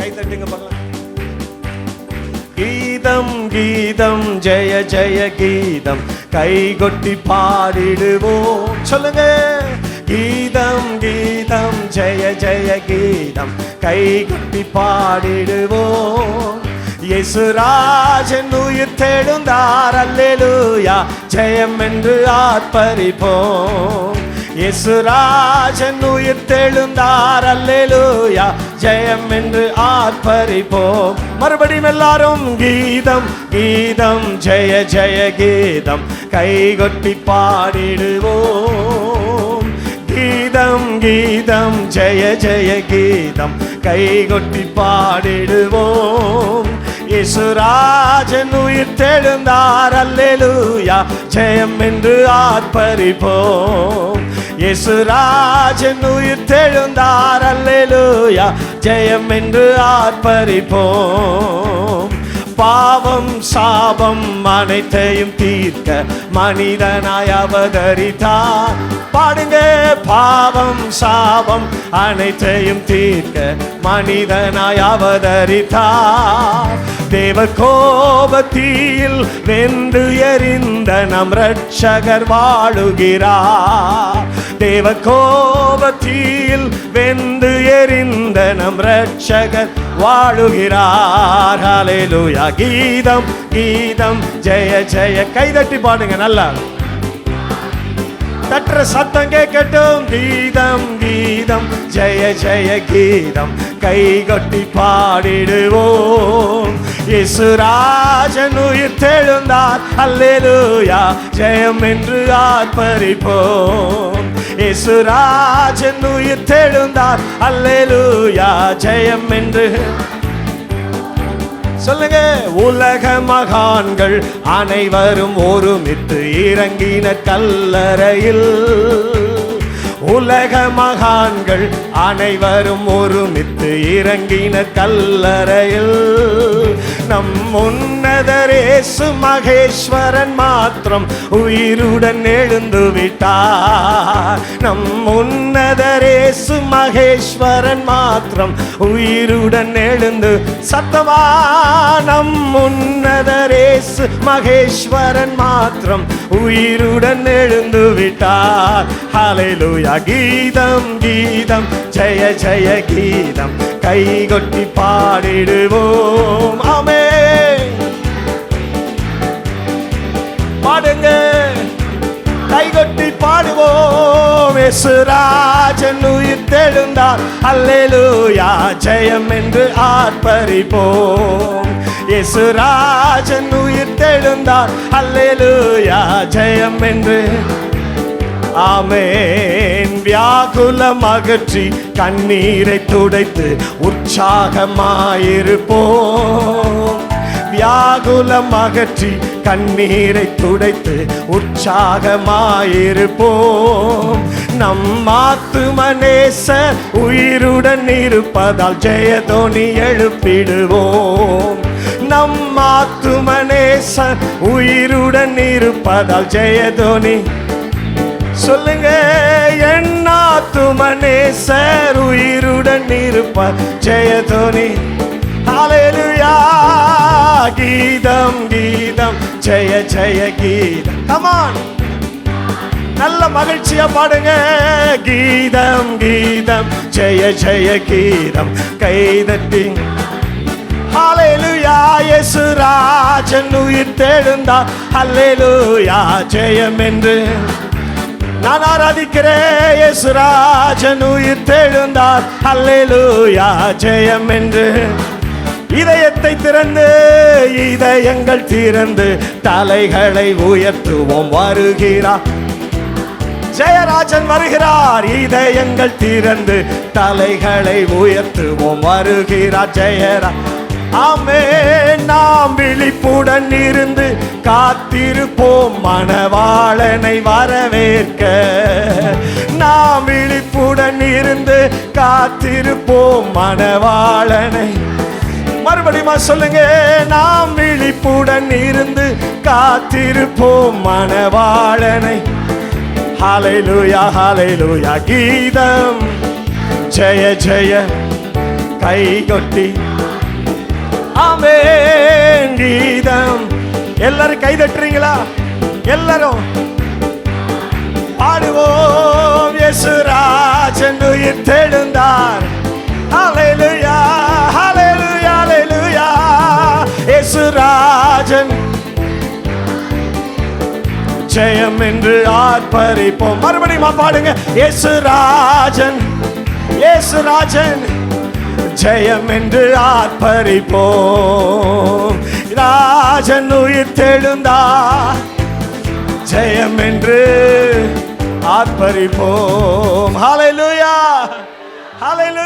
கை தட்டுங்க பண்ணலாம் கீதம் கீதம் ஜெய ஜெய கீதம். கை கொட்டி பாடிடுவோம் சொல்லுங்க. கீதம் கீதம் ஜெய ஜெய கீதம். கை கொட்டி பாடிடுவோம் இயேசுராஜன் உயிர் தேடுந்தார். அல்லேலூயா. ஜெயம் என்று ஆர்ப்பரிப்போம். இயேசுராஜன் உயிர் தெழுந்தார் அல்லேலூயா. ஜெயம் என்று ஆர்ப்பரிப்போம். மறுபடியும் எல்லாரும் கீதம் கீதம் ஜெய ஜெய கீதம் கைகொட்டி பாடிடுவோம். கீதம் கீதம் ஜெய ஜெய கீதம் கைகொட்டி பாடிடுவோம். இசுராஜன் உயிர் தெழுந்தார் அல்லேலூயா ஜெயம் என்று ஆர்ப்பரிப்போம் இயேசுராஜன் உயிர் தெழுந்தார். அல்லேலூயா. ஜெயம் என்று ஆர்ப்பரிப்போம். பாவம் சாபம் அனைத்தையும் தீர்க்க மனிதனாய் அவதரித்தார். பாடுங்க பாவம் சாபம் அனைத்தையும் தீர்க்க மனிதனாய் அவதரித்தார். தேவ கோபத்தில் வென்று எறிந்த நம் ரட்சகர் வாழுகிறார். தேவ கோபத்தில் வெந்து எரிந்த நம் ரட்சகர் வாழுகிறார். ஹalleluya கீதம் கீதம் ஜெய ஜெய. கைதட்டி பாடுங்க நல்லா. தட்டுற சத்தம் கேட்கட்டும். கீதம் கீதம் ஜெய ஜெய கீதம். கை கொட்டி பாடிடுவோம். இசுராஜன் உயிர் தெழுந்தார். அல்லேலூயா ஜெயம் என்று ஆர்ப்பரிப்போம். இசுராஜன் உயிர் தெழுந்தார். அல்லேலூயா ஜெயம் என்று சொல்லுங்க. உலக மகான்கள் அனைவரும் ஒருமித்து இறங்கின கல்லறையில். உலக மகான்கள் அனைவரும் ஒருமித்து இறங்கின கல்லறையில். நம் உன்னதரேசு மகேஸ்வரன் மாத்திரம் உயிருடன் எழுந்து விட்டார். நம் உன்னதரேசு மகேஸ்வரன் மாத்திரம் உயிருடன் எழுந்து சத்தமா நம் உன்னதரேசு மகேஸ்வரன் மாத்திரம் உயிருடன் எழுந்து விட்டார். ஹalleluya. கீதம் கீதம் ஜெய ஜெய கீதம். கை கொட்டி பாடிடுவோம். ஆமே பாடுங்க. கைகொட்டி பாடுவோம். ராஜன் உயிர் தெழுந்தார். அல்லேலூயா. ஜெயம் என்று ஆர்ப்பரிப்போம். இயேசுராஜன் உயிர் தெழுந்தார். அல்லேலூயா. ஜெயம் என்று. ஆமேன். வியாகுலம் அகற்றி கண்ணீரை துடைத்து உற்சாகமாயிருப்போம். வியாகுலம் அகற்றி கண்ணீரை துடைத்து உற்சாகமாயிருப்போம். நம் ஆத்துமனேச உயிருடன் இருப்பதால் ஜெயதோனி எழுப்பிடுவோம். நம் ஆத்துமனேச உயிருடன் இருப்பதால் ஜெயதோனி சொல்லுங்க என்னாத்துமனேசர் உயிருடன் இருப்பார் ஜெயதோனி. அலையா கீதம் கீதம். ஜெய ஜெய கீதம். கமான் நல்ல மகிழ்ச்சியா பாடுங்க. கீதம் கீதம். ஜெய ஜெய கீதம். கைதட்டி ஹalleluya இயேசு ராஜன் உயிர் தெழுந்தார் ஹalleluya ஜெயம் என்று நான் ஆராதிக்கிறேன். இயேசுராஜன் உயிர் தெழுந்தார் அல்லேலூயா ஜெயம் என்று இதயத்தை திறந்து இதயங்கள் திறந்து தலைகளை உயர்த்துவோம் வருகிறார் ஜெயராஜன் வருகிறார் இதயங்கள் திறந்து தலைகளை உயர்த்துவோம் வருகிறார் ஜெயரா. ஆமே நாம் விழிப்புடன் இருந்து காத்திருப்போம் மணவாளனை வரவேற்க. நாம் விழிப்புடன் இருந்து காத்திருப்போம் மணவாளனை. மறுபடியும் சொல்லுங்க நாம் விழிப்புடன் இருந்து காத்திருப்போம் மனவாளனை ஹாலை லூயா ஹாலை லூயா கீதம். ஜெய ஜெய கை கொட்டி. ஆமேன் கீதம். எல்லாரும் கை தட்டுறீங்களா? எல்லாரும். பாடுவோம் இயேசுராஜன் உயிர் தெழுந்தார். ராஜன். ஜெயம் என்று ஆர்ப்பரிப்போம். மறுபடியும் பாடுங்க. இயேசுராஜன் இயேசுராஜன் ஜெயம் என்று ஆர்ப்பரிப்போம். ராஜன் உயிர் தெழுந்தா. ஜெயம் என்று ஆர்ப்பரிப்போம். ஹalleluya ஹalleluya